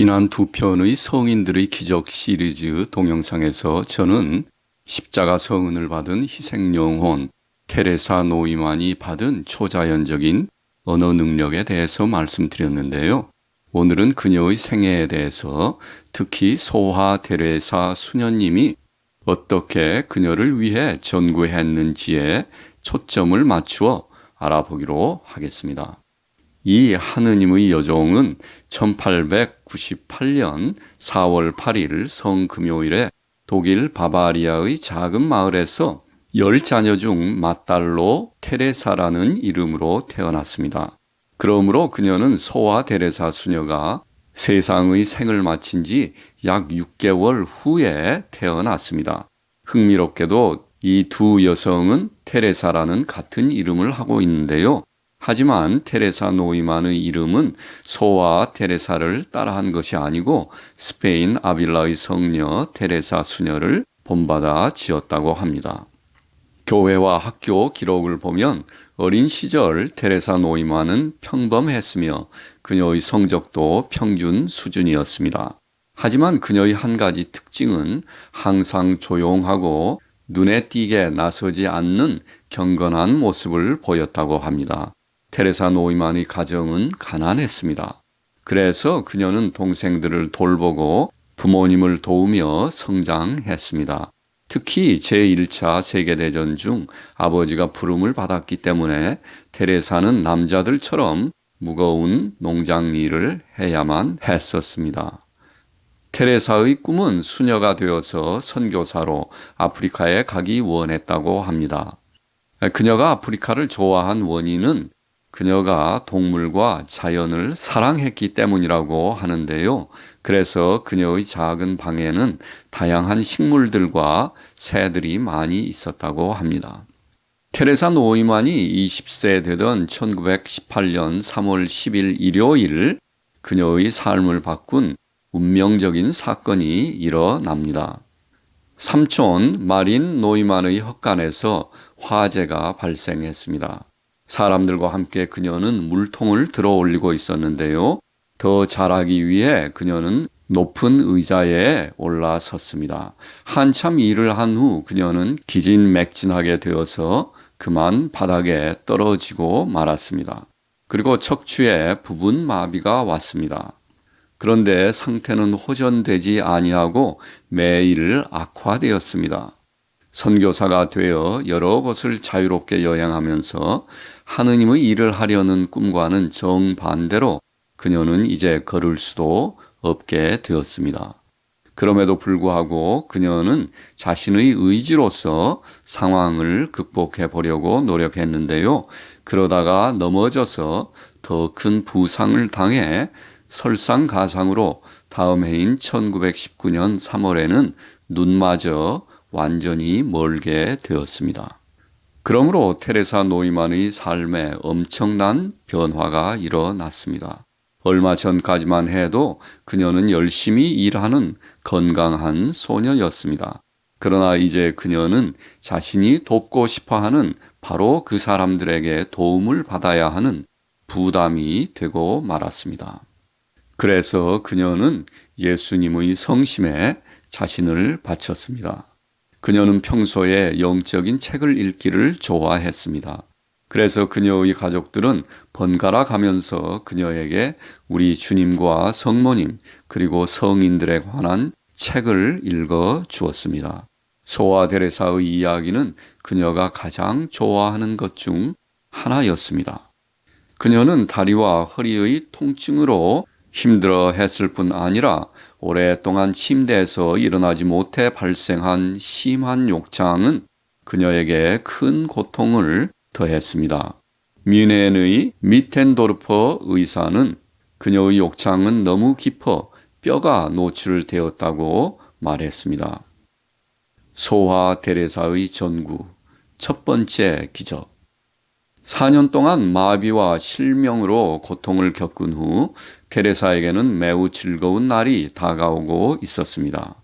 지난 두 편의 성인들의 기적 시리즈 동영상에서 저는 십자가 성은을 받은 희생 영혼 테레사 노이만이 받은 초자연적인 언어 능력에 대해서 말씀드렸는데요. 오늘은 그녀의 생애에 대해서 특히 소하 테레사 수녀님이 어떻게 그녀를 위해 전구했는지에 초점을 맞추어 알아보기로 하겠습니다. 이 하느님의 여종은 1898년 4월 8일 성금요일에 독일 바바리아의 작은 마을에서 열 자녀 중 맏딸로 테레사라는 이름으로 태어났습니다. 그러므로 그녀는 소아 테레사 수녀가 세상의 생을 마친 지 약 6개월 후에 태어났습니다. 흥미롭게도 이 두 여성은 테레사라는 같은 이름을 하고 있는데요. 하지만 테레사 노이만의 이름은 소아 테레사를 따라한 것이 아니고 스페인 아빌라의 성녀 테레사 수녀를 본받아 지었다고 합니다. 교회와 학교 기록을 보면 어린 시절 테레사 노이만은 평범했으며 그녀의 성적도 평균 수준이었습니다. 하지만 그녀의 한 가지 특징은 항상 조용하고 눈에 띄게 나서지 않는 경건한 모습을 보였다고 합니다. 테레사 노이만의 가정은 가난했습니다. 그래서 그녀는 동생들을 돌보고 부모님을 도우며 성장했습니다. 특히 제1차 세계대전 중 아버지가 부름을 받았기 때문에 테레사는 남자들처럼 무거운 농장 일을 해야만 했었습니다. 테레사의 꿈은 수녀가 되어서 선교사로 아프리카에 가기 원했다고 합니다. 그녀가 아프리카를 좋아한 원인은 그녀가 동물과 자연을 사랑했기 때문이라고 하는데요. 그래서 그녀의 작은 방에는 다양한 식물들과 새들이 많이 있었다고 합니다. 테레사 노이만이 20세 되던 1918년 3월 10일 일요일 그녀의 삶을 바꾼 운명적인 사건이 일어납니다. 삼촌 마린 노이만의 헛간에서 화재가 발생했습니다. 사람들과 함께 그녀는 물통을 들어 올리고 있었는데요. 더 잘하기 위해 그녀는 높은 의자에 올라섰습니다. 한참 일을 한 후 그녀는 기진맥진하게 되어서 그만 바닥에 떨어지고 말았습니다. 그리고 척추에 부분 마비가 왔습니다. 그런데 상태는 호전되지 아니하고 매일 악화되었습니다. 선교사가 되어 여러 곳을 자유롭게 여행하면서 하느님의 일을 하려는 꿈과는 정반대로 그녀는 이제 걸을 수도 없게 되었습니다. 그럼에도 불구하고 그녀는 자신의 의지로서 상황을 극복해 보려고 노력했는데요. 그러다가 넘어져서 더 큰 부상을 당해 설상가상으로 다음 해인 1919년 3월에는 눈마저 완전히 멀게 되었습니다. 그러므로 테레사 노이만의 삶에 엄청난 변화가 일어났습니다. 얼마 전까지만 해도 그녀는 열심히 일하는 건강한 소녀였습니다. 그러나 이제 그녀는 자신이 돕고 싶어 하는 바로 그 사람들에게 도움을 받아야 하는 부담이 되고 말았습니다. 그래서 그녀는 예수님의 성심에 자신을 바쳤습니다. 그녀는 평소에 영적인 책을 읽기를 좋아했습니다. 그래서 그녀의 가족들은 번갈아 가면서 그녀에게 우리 주님과 성모님 그리고 성인들에 관한 책을 읽어 주었습니다. 소아 데레사의 이야기는 그녀가 가장 좋아하는 것 중 하나였습니다. 그녀는 다리와 허리의 통증으로 힘들어 했을 뿐 아니라 오랫동안 침대에서 일어나지 못해 발생한 심한 욕창은 그녀에게 큰 고통을 더했습니다. 뮌헨의 미텐도르퍼 의사는 그녀의 욕창은 너무 깊어 뼈가 노출되었다고 말했습니다. 소화 데레사의 전구 첫 번째 기적 4년 동안 마비와 실명으로 고통을 겪은 후 테레사에게는 매우 즐거운 날이 다가오고 있었습니다.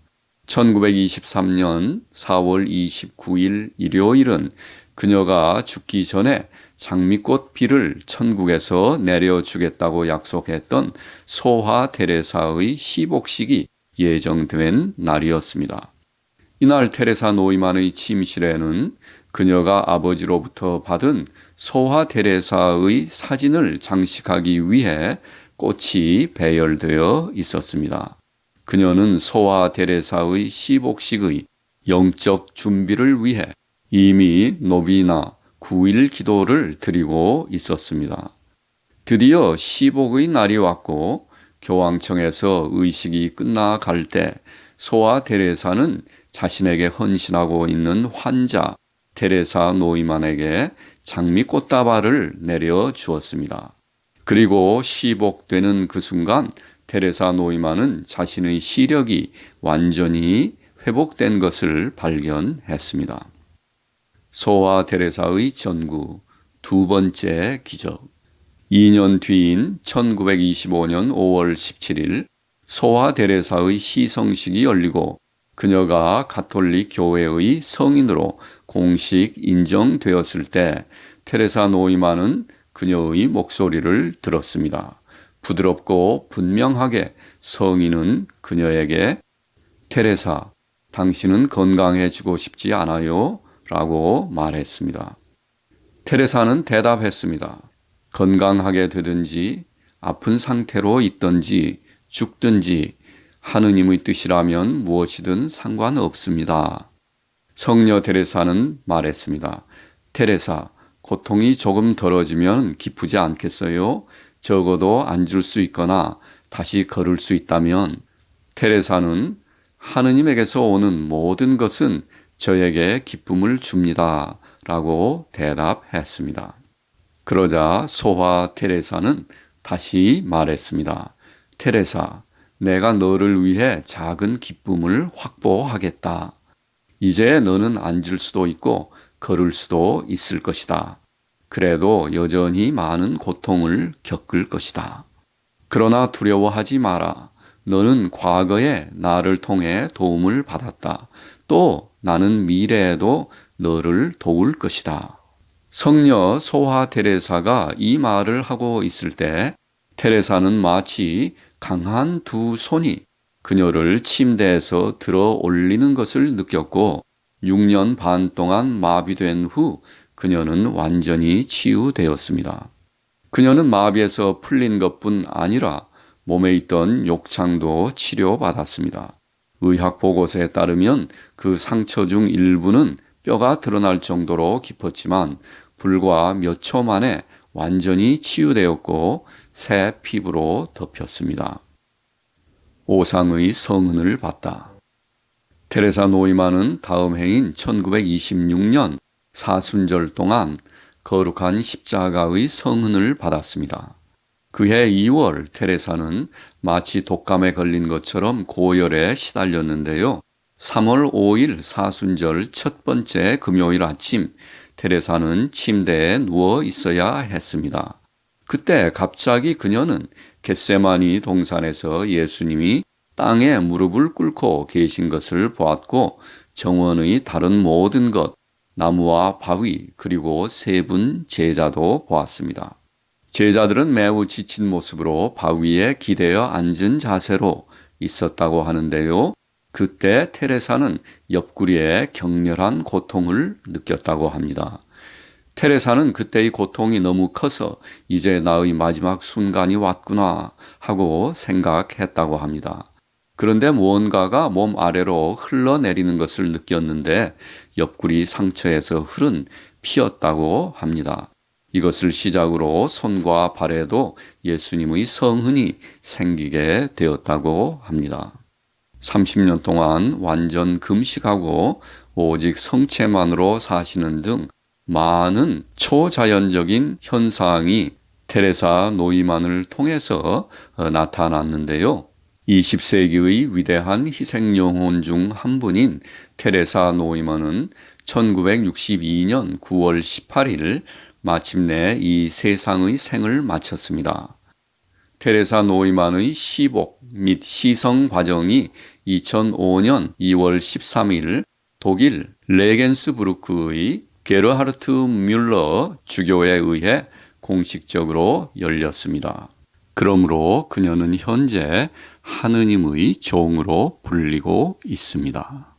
1923년 4월 29일 일요일은 그녀가 죽기 전에 장미꽃 비를 천국에서 내려주겠다고 약속했던 소화 테레사의 시복식이 예정된 날이었습니다. 이날 테레사 노이만의 침실에는 그녀가 아버지로부터 받은 소화 테레사의 사진을 장식하기 위해 꽃이 배열되어 있었습니다. 그녀는 소화 테레사의 시복식의 영적 준비를 위해 이미 노비나 9일 기도를 드리고 있었습니다. 드디어 시복의 날이 왔고 교황청에서 의식이 끝나갈 때 소아 테레사는 자신에게 헌신하고 있는 환자 테레사 노이만에게 장미 꽃 다발을 내려 주었습니다. 그리고 시복되는 그 순간 테레사 노이만은 자신의 시력이 완전히 회복된 것을 발견했습니다. 소아 테레사의 전구 두 번째 기적 2년 뒤인 1925년 5월 17일 소아 테레사의 시성식이 열리고 그녀가 가톨릭 교회의 성인으로 공식 인정되었을 때 테레사 노이만은 그녀의 목소리를 들었습니다. 부드럽고 분명하게 성인은 그녀에게 테레사, 당신은 건강해지고 싶지 않아요? 라고 말했습니다. 테레사는 대답했습니다. 건강하게 되든지 아픈 상태로 있든지 죽든지 하느님의 뜻이라면 무엇이든 상관없습니다. 성녀 테레사는 말했습니다. 테레사, 고통이 조금 덜어지면 기쁘지 않겠어요? 적어도 앉을 수 있거나 다시 걸을 수 있다면 테레사는 하느님에게서 오는 모든 것은 저에게 기쁨을 줍니다. 라고 대답했습니다. 그러자 소화 테레사는 다시 말했습니다. 테레사, 내가 너를 위해 작은 기쁨을 확보하겠다. 이제 너는 앉을 수도 있고 걸을 수도 있을 것이다. 그래도 여전히 많은 고통을 겪을 것이다. 그러나 두려워하지 마라. 너는 과거에 나를 통해 도움을 받았다. 또 나는 미래에도 너를 도울 것이다. 성녀 소화 테레사가 이 말을 하고 있을 때 테레사는 마치 강한 두 손이 그녀를 침대에서 들어 올리는 것을 느꼈고 6년 반 동안 마비된 후 그녀는 완전히 치유되었습니다. 그녀는 마비에서 풀린 것뿐 아니라 몸에 있던 욕창도 치료받았습니다. 의학 보고서에 따르면 그 상처 중 일부는 뼈가 드러날 정도로 깊었지만 불과 몇 초 만에 완전히 치유되었고 새 피부로 덮였습니다. 오상의 성은을 받다. 테레사 노이만은 다음 해인 1926년 사순절 동안 거룩한 십자가의 성은을 받았습니다. 그해 2월 테레사는 마치 독감에 걸린 것처럼 고열에 시달렸는데요. 3월 5일 사순절 첫 번째 금요일 아침 테레사는 침대에 누워 있어야 했습니다. 그때 갑자기 그녀는 겟세마니 동산에서 예수님이 땅에 무릎을 꿇고 계신 것을 보았고 정원의 다른 모든 것, 나무와 바위 그리고 세 분 제자도 보았습니다. 제자들은 매우 지친 모습으로 바위에 기대어 앉은 자세로 있었다고 하는데요. 그때 테레사는 옆구리에 격렬한 고통을 느꼈다고 합니다. 테레사는 그때의 고통이 너무 커서 이제 나의 마지막 순간이 왔구나 하고 생각했다고 합니다. 그런데 무언가가 몸 아래로 흘러내리는 것을 느꼈는데 옆구리 상처에서 흐른 피였다고 합니다. 이것을 시작으로 손과 발에도 예수님의 성흔이 생기게 되었다고 합니다. 30년 동안 완전 금식하고 오직 성체만으로 사시는 등 많은 초자연적인 현상이 테레사 노이만을 통해서 어, 나타났는데요. 20세기의 위대한 희생 영혼 중 한 분인 테레사 노이만은 1962년 9월 18일 마침내 이 세상의 생을 마쳤습니다. 테레사 노이만의 시복 및 시성 과정이 2005년 2월 13일 독일 레겐스부르크의 게르하르트 뮬러 주교에 의해 공식적으로 열렸습니다. 그러므로 그녀는 현재 하느님의 종으로 불리고 있습니다.